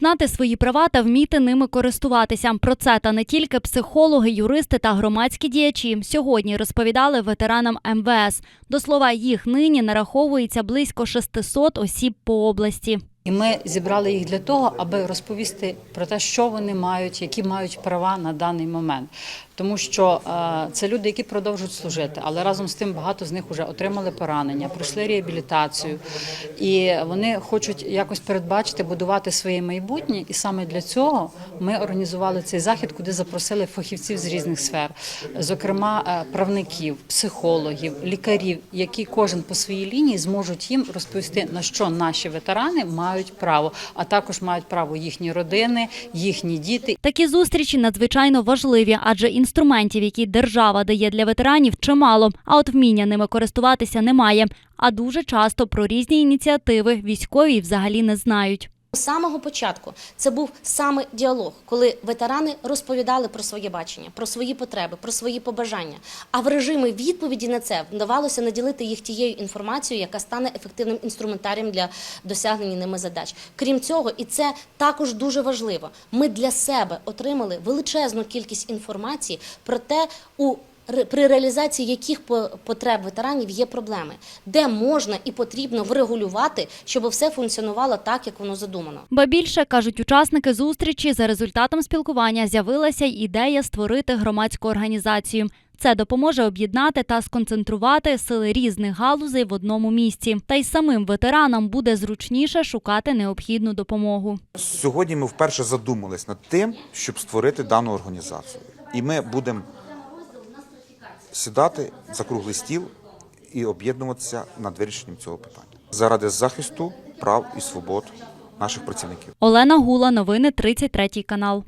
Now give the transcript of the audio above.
знати свої права та вміти ними користуватися. Про це та не тільки психологи, юристи та громадські діячі сьогодні розповідали ветеранам МВС. До слова, їх нині нараховується близько 600 осіб по області. І ми зібрали їх для того, аби розповісти про те, що вони мають, які мають права на даний момент. Тому що е, це люди, які продовжують служити, але разом з тим багато з них вже отримали поранення, пройшли реабілітацію, і вони хочуть якось передбачити, будувати своє майбутнє. І саме для цього ми організували цей захід, куди запросили фахівців з різних сфер, зокрема е, правників, психологів, лікарів, які кожен по своїй лінії зможуть їм розповісти на що наші ветерани мають право, а також мають право їхні родини, їхні діти Такі зустрічі надзвичайно важливі, адже інструментів, які держава дає для ветеранів, чимало, а от вміння ними користуватися немає. А дуже часто про різні ініціативи військові взагалі не знають. З самого початку це був саме діалог, коли ветерани розповідали про своє бачення, про свої потреби, про свої побажання. А в режимі відповіді на це вдавалося наділити їх тією інформацією, яка стане ефективним інструментарієм для досягнення ними задач. Крім цього, і це також дуже важливо. Ми для себе отримали величезну кількість інформації про те, у при реалізації яких по- потреб ветеранів є проблеми, де можна і потрібно врегулювати, щоб все функціонувало так, як воно задумано. Ба більше кажуть учасники зустрічі, за результатом спілкування з'явилася й ідея створити громадську організацію. Це допоможе об'єднати та сконцентрувати сили різних галузей в одному місці. Та й самим ветеранам буде зручніше шукати необхідну допомогу. Сьогодні ми вперше задумались над тим, щоб створити дану організацію. І ми будемо сідати за круглий стіл і об'єднуватися над вирішенням цього питання заради захисту прав і свобод наших працівників. Олена Гула, новини 33 канал.